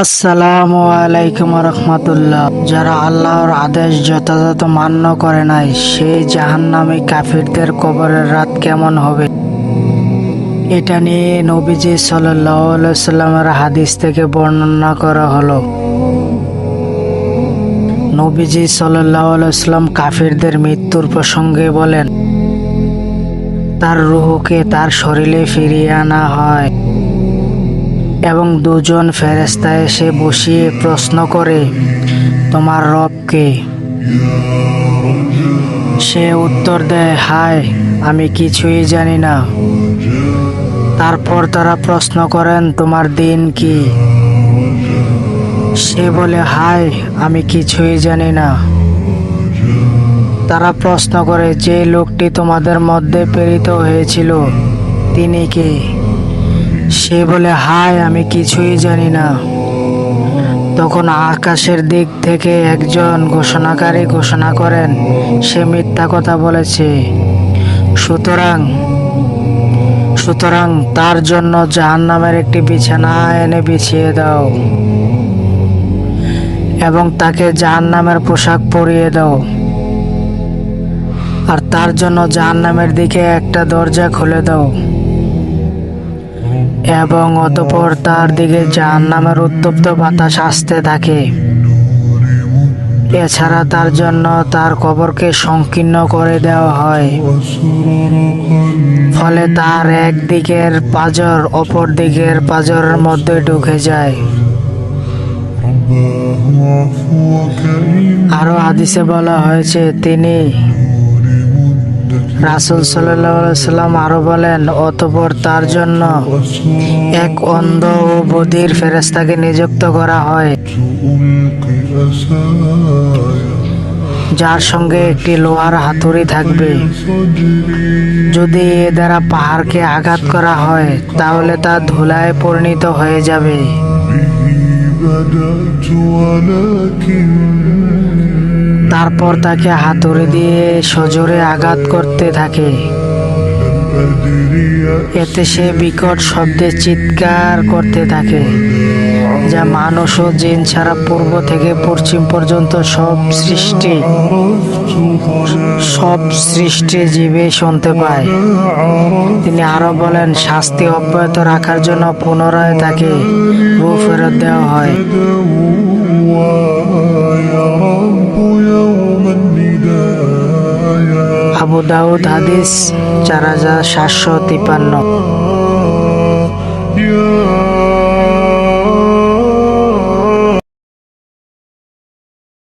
আসসালামু আলাইকুম রহমতুল্লাহ। যারা আল্লাহর আদেশ যথাযথ মান্য করে নাই, সেই জাহান্নামী কাফিরদের কবরের রাত কেমন হবে? এটা নিয়ে নবীজি সাল্লামের হাদিস থেকে বর্ণনা করা হলো। নবীজি সাল্লাম কাফিরদের মৃত্যুর প্রসঙ্গে বলেন, তার রুহকে তার শরীরে ফিরিয়ে আনা হয়। এবং দুজন ফেরেস্তা এসে বসিয়ে প্রশ্ন করে, তোমার রবকে সে উত্তর দেয়, হায়, আমি কিছুই জানি না। তারপর তারা প্রশ্ন করেন, তোমার দিন কি? সে বলে, হায়, আমি কিছুই জানি না। তারা প্রশ্ন করে, যে লোকটি তোমাদের মধ্যে প্রেরিত হয়েছিল, তিনি কে? সে বলে, হায়, আমি কিছুই জানি না। তখন আকাশের দিক থেকে একজন ঘোষণাকারী ঘোষণা করেন, সে মিথ্যা কথা বলেছে। সুতরাং সুতরাং তার জন্য জাহান্নামের একটি বিছানা এনে বিছিয়ে দাও এবং তাকে জাহান্নামের পোশাক পরিয়ে দাও। আর তার জন্য জাহান্নামের দিকে একটা দরজা খুলে দাও। এবং অতপর তার দিকে জাহান্নামের উত্তপ্ত বাতাস আসতে থাকে। এছাড়া তার জন্য তার কবরকে সংকীর্ণ করে দেওয়া হয়। ফলে তার এক দিকের পাজর অপর দিকের পাজরের মধ্যে ঢুকে যায়। আরও হাদিসে বলা হয়েছে, তিনি রাসুল সাল্লাম আরও বলেন, অতপর তার জন্য এক অন্ধ ও বধির ফেরেস্তাকে নিযুক্ত করা হয়, যার সঙ্গে একটি লোহার হাতুড়ি থাকবে। যদি এ দ্বারা পাহাড়কে আঘাত করা হয়, তাহলে তা ধুলায় পরিণত হয়ে যাবে। তারপর তাকে হাতুড়ি দিয়ে সজোরে আঘাত করতে থাকে। এতে সে বিকট শব্দে চিৎকার করতে থাকে, যা মানুষ ও জিন ছাড়া পূর্ব থেকে পশ্চিম পর্যন্ত সব সৃষ্টি সব সৃষ্টি জীবে শুনতে পায়। তিনি আরও বলেন, শাস্তি অব্যাহত রাখার জন্য পুনরায় তাকে ফেরত দেওয়া হয়। আবু দাউদ হাদিস চার হাজার সাতশো তিপ্পান্ন يا